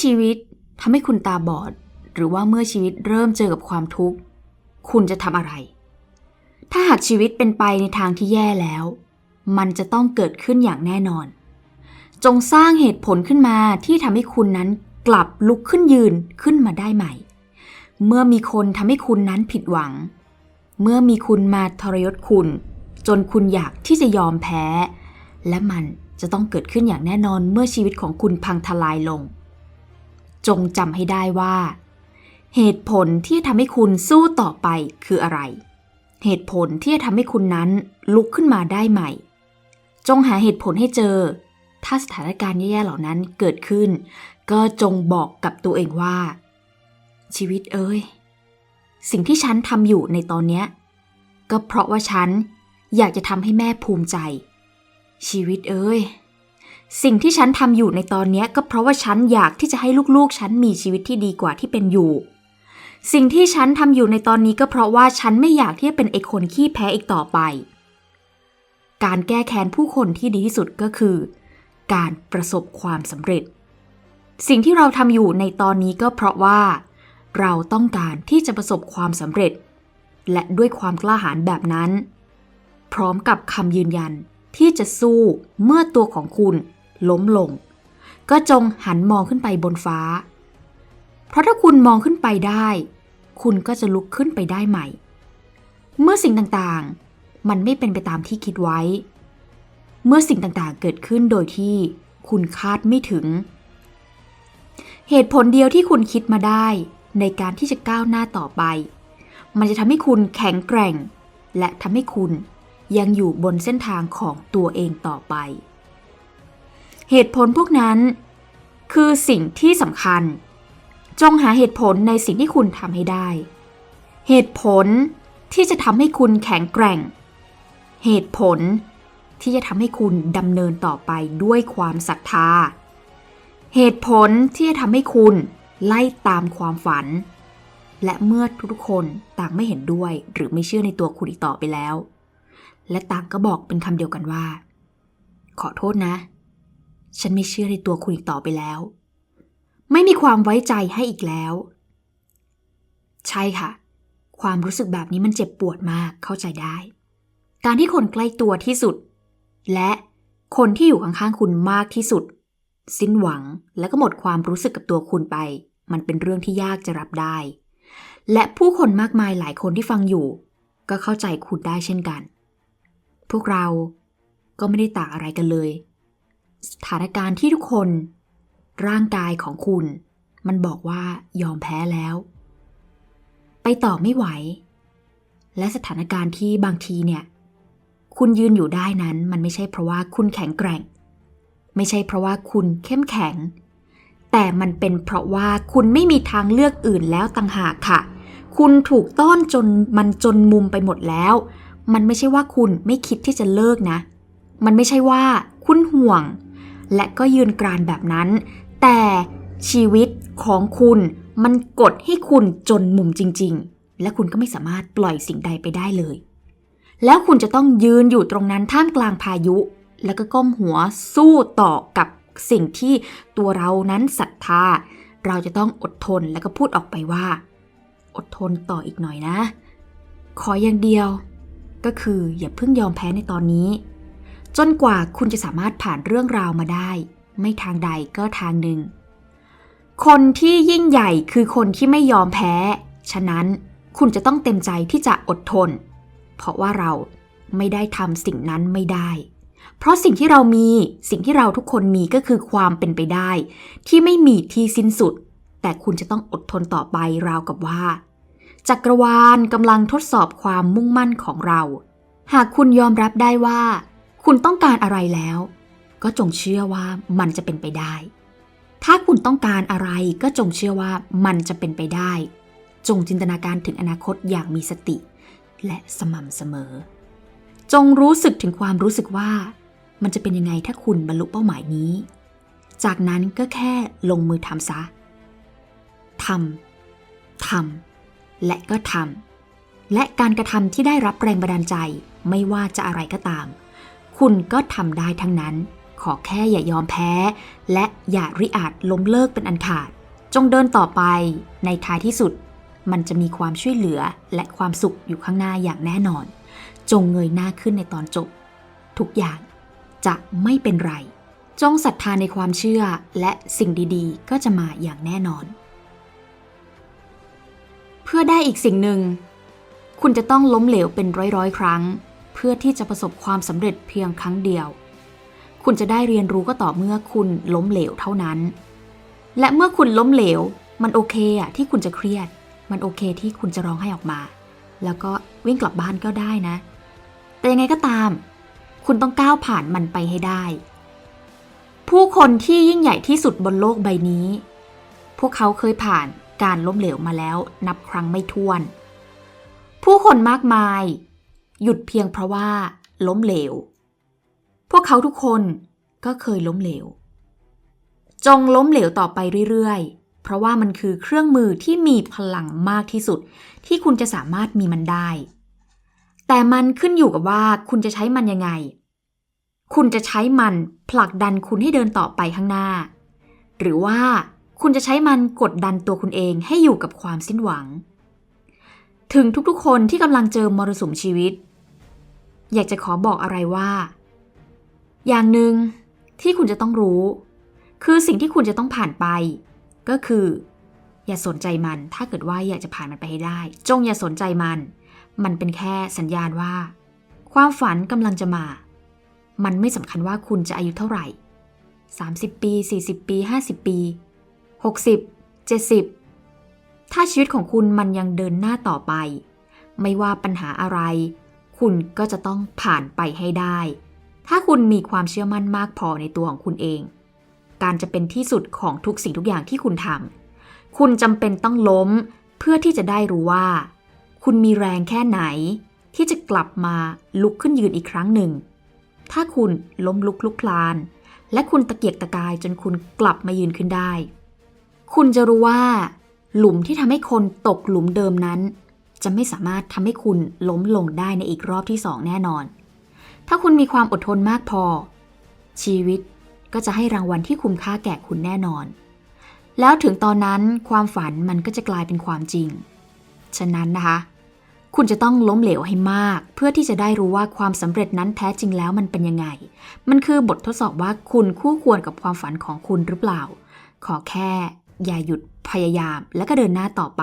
ชีวิตทำให้คุณตาบอด หรือว่าเมื่อชีวิตเริ่มเจอกับความทุกข์ คุณจะทำอะไร ถ้าหากชีวิตเป็นไปในทางที่แย่แล้ว มันจะต้องเกิดขึ้นอย่างแน่นอน จงสร้างเหตุผลขึ้นมาที่ทำให้คุณนั้นกลับลุกขึ้นยืนขึ้นมาได้ใหม่ เมื่อมีคนทำให้คุณนั้นผิดหวัง เมื่อมีคุณมาทรยศคุณ จนคุณอยากที่จะยอมแพ้ และมันจะต้องเกิดขึ้นอย่างแน่นอนเมื่อชีวิตของคุณพังทลายลง จงจำให้ได้ว่า เหตุผลที่ทำให้คุณสู้ต่อไปคืออะไร เหตุผลที่จะทำให้คุณนั้นลุกขึ้นมาได้ใหม่ จงหาเหตุผลให้เจอ ถ้าสถานการณ์แย่ๆเหล่านั้นเกิดขึ้น ก็จงบอกกับตัวเองว่า ชีวิตเอ้ย สิ่งที่ฉันทำอยู่ในตอนเนี้ยก็เพราะว่าฉันอยากจะทำให้แม่ภูมิใจ ชีวิตเอ้ย สิ่งที่ฉันทำอยู่ในตอนนี้ก็เพราะว่าฉันอยากที่จะให้ลูกๆ ฉันมีชีวิตที่ดีกว่าที่เป็นอยู่ สิ่งที่ฉันทำอยู่ในตอนนี้ก็เพราะว่าฉันไม่อยากที่จะเป็นไอ้คนขี้แพ้อีกต่อไป การแก้แค้นผู้คนที่ดีที่สุดก็คือ การประสบความสำเร็จ สิ่งที่เราทำอยู่ในตอนนี้ก็เพราะว่า เราต้องการที่จะประสบความสำเร็จ และด้วยความกล้าหาญแบบนั้น พร้อมกับคำยืนยันที่จะสู้เมื่อตัวของคุณ ล้มลง ก็จงหันมองขึ้นไปบนฟ้า เพราะถ้าคุณมองขึ้นไปได้ คุณก็จะลุกขึ้นไปได้ใหม่ เมื่อสิ่งต่างๆ มันไม่เป็นไปตามที่คิดไว้ เมื่อสิ่งต่างๆ เกิดขึ้นโดยที่คุณคาดไม่ถึง เหตุผลเดียวที่คุณคิดมาได้ในการที่จะก้าวหน้าต่อไป มันจะทำให้คุณแข็งแกร่ง และทำให้คุณยังอยู่บนเส้นทางของตัวเองต่อไป เหตุผลพวกนั้น คือสิ่งที่สำคัญ จงหาเหตุผลในสิ่งที่คุณทำให้ได้ เหตุผลที่จะทำให้คุณแข็งแกร่ง เหตุผลที่จะทำให้คุณดำเนินต่อไปด้วยความศรัทธา เหตุผลที่จะทำให้คุณไล่ตามความฝัน และเมื่อทุกคนต่างไม่เห็นด้วยหรือไม่เชื่อในตัวคุณอีกต่อไปแล้ว และต่างก็บอกเป็นคำเดียวกันว่า ขอโทษนะ ฉันไม่เชื่อในตัวคุณอีกต่อไปแล้ว ไม่มีความไว้ใจให้อีกแล้ว ใช่ค่ะ ความรู้สึกแบบนี้มันเจ็บปวดมากเข้าใจได้ การที่คนใกล้ตัวที่สุด และคนที่อยู่ข้างๆคุณมากที่สุด สิ้นหวังและก็หมดความรู้สึกกับตัวคุณไป มันเป็นเรื่องที่ยากจะรับได้ และผู้คนมากมายหลายคนที่ฟังอยู่ ก็เข้าใจคุณได้เช่นกัน พวกเราก็ไม่ได้ต่างอะไรกันเลย สถานการณ์ที่ทุกคน ร่างกายของคุณ มันบอกว่ายอมแพ้แล้ว ไปต่อไม่ไหว และสถานการณ์ที่บางทีเนี่ย คุณยืนอยู่ได้นั้นมันไม่ใช่เพราะว่าคุณแข็งแกร่ง ไม่ใช่เพราะว่าคุณเข้มแข็ง แต่มันเป็นเพราะว่าคุณไม่มีทางเลือกอื่นแล้วต่างหากค่ะ คุณถูกต้อนจนมันจนมุมไปหมดแล้ว มันไม่ใช่ว่าคุณไม่คิดที่จะเลิกนะ มันไม่ใช่ว่าคุณห่วง และก็ยืนกรานแบบนั้น แต่ชีวิตของคุณมันกดให้คุณจนมุมจริง ๆ และคุณก็ไม่สามารถปล่อยสิ่งใดไปได้เลย แล้วคุณจะต้องยืนอยู่ตรงนั้นท่ามกลางพายุ แล้วก็ก้มหัวสู้ต่อกับสิ่งที่ตัวเรานั้นศรัทธา เราจะต้องอดทนแล้วก็พูดออกไปว่า อดทนต่ออีกหน่อยนะ ขออย่างเดียว ก็คืออย่าเพิ่งยอมแพ้ในตอนนี้ จนกว่าคุณจะสามารถผ่านเรื่องราวมาได้ ไม่ทางใดก็ทางหนึ่ง คนที่ยิ่งใหญ่คือคนที่ไม่ยอมแพ้ ฉะนั้นคุณจะต้องเต็มใจที่จะอดทน เพราะว่าเราไม่ได้ทำสิ่งนั้นไม่ได้ เพราะสิ่งที่เรามีสิ่งที่เราทุกคนมีก็คือความเป็นไปได้ ที่ไม่มีที่สิ้นสุด แต่คุณจะต้องอดทนต่อไปราวกับว่า จักรวาลกำลังทดสอบความมุ่งมั่นของเรา หากคุณยอมรับได้ว่า คุณต้องการอะไรแล้ว ก็จงเชื่อว่ามันจะเป็นไปได้ ถ้าคุณต้องการอะไรก็จงเชื่อว่ามันจะเป็นไปได้ จงจินตนาการถึงอนาคตอย่างมีสติ และสม่ำเสมอ จงรู้สึกถึงความรู้สึกว่า มันจะเป็นยังไงถ้าคุณบรรลุเป้าหมายนี้ จากนั้นก็แค่ลงมือทำซะทำทำและก็ทำและการกระทำที่ได้รับแรงบันดาลใจไม่ว่าจะอะไรก็ตาม คุณก็ทำได้ทั้งนั้น ขอแค่อย่ายอมแพ้ และอย่าริอาจล้มเลิกเป็นอันขาด จงเดินต่อไปในท้ายที่สุด มันจะมีความช่วยเหลือและความสุขอยู่ข้างหน้าอย่างแน่นอน จงเงยหน้าขึ้นในตอนจบ ทุกอย่างจะไม่เป็นไร จงศรัทธาในความเชื่อและสิ่งดีๆ ก็จะมาอย่างแน่นอน เพื่อได้อีกสิ่งหนึ่ง คุณจะต้องล้มเหลวเป็นร้อยๆ ครั้ง พื่อที่จะประสบความสำเร็จเพียงครั้งเดียว คุณจะได้เรียนรู้ก็ต่อเมื่อคุณล้มเหลวเท่านั้น และเมื่อคุณล้มเหลว มันโอเคอะที่คุณจะเครียด มันโอเคที่คุณจะร้องไห้ออกมา แล้วก็วิ่งกลับบ้านก็ได้นะ แต่ยังไงก็ตาม คุณต้องก้าวผ่านมันไปให้ได้ ผู้คนที่ยิ่งใหญ่ที่สุดบนโลกใบนี้ พวกเขาเคยผ่านการล้มเหลวมาแล้วนับครั้งไม่ถ้วน ผู้คนมากมาย หยุดเพียงเพราะว่า ล้มเหลว พวกเขาทุกคนก็เคยล้มเหลว จงล้มเหลวต่อไปเรื่อยๆ เพราะว่ามันคือเครื่องมือที่มีพลังมากที่สุด ที่คุณจะสามารถมีมันได้ แต่มันขึ้นอยู่กับว่าคุณจะใช้มันยังไง คุณจะใช้มันผลักดันคุณให้เดินต่อไปข้างหน้า หรือว่าคุณจะใช้มันกดดันตัวคุณเองให้อยู่กับความสิ้นหวัง ถึงทุกๆคนที่กำลังเจอมรสุมชีวิต อยากจะขอบอกอะไรว่า อย่างหนึ่งที่คุณจะต้องรู้ คือสิ่งที่คุณจะต้องผ่านไป ก็คือ อย่าสนใจมัน ถ้าเกิดว่าอยากจะผ่านมันไปให้ได้ จงอย่าสนใจมัน มันเป็นแค่สัญญาณว่า ความฝันกำลังจะมา มันไม่สำคัญว่าคุณจะอายุเท่าไหร่ 30 ปี 40 ปี 50 ปี 60 70 ถ้าชีวิตของคุณมันยังเดินหน้าต่อไป ไม่ว่าปัญหาอะไร คุณก็จะต้องผ่านไปให้ได้ ถ้าคุณมีความเชื่อมั่นมากพอในตัวของคุณเอง การจะเป็นที่สุดของทุกสิ่งทุกอย่างที่คุณทำคุณจำเป็นต้องล้มเพื่อที่จะได้รู้ว่า คุณมีแรงแค่ไหน ที่จะกลับมาลุกขึ้นยืนอีกครั้งหนึ่ง ถ้าคุณล้มลุกลุกคลาน และคุณตะเกียกตะกายจนคุณกลับมายืนขึ้นได้ คุณจะรู้ว่า หลุมที่ทำให้คนตกหลุมเดิมนั้น จะไม่สามารถทำให้คุณล้มลงได้ในอีกรอบที่สองแน่นอน ถ้าคุณมีความอดทนมากพอ ชีวิตก็จะให้รางวัลที่คุ้มค่าแก่คุณแน่นอน แล้วถึงตอนนั้นความฝันมันก็จะกลายเป็นความจริง ฉะนั้นนะคะ คุณจะต้องล้มเหลวให้มาก เพื่อที่จะได้รู้ว่าความสำเร็จนั้นแท้จริงแล้วมันเป็นยังไง มันคือบททดสอบว่าคุณคู่ควรกับความฝันของคุณหรือเปล่า ขอแค่ อย่าหยุดพยายามและก็เดินหน้าต่อไป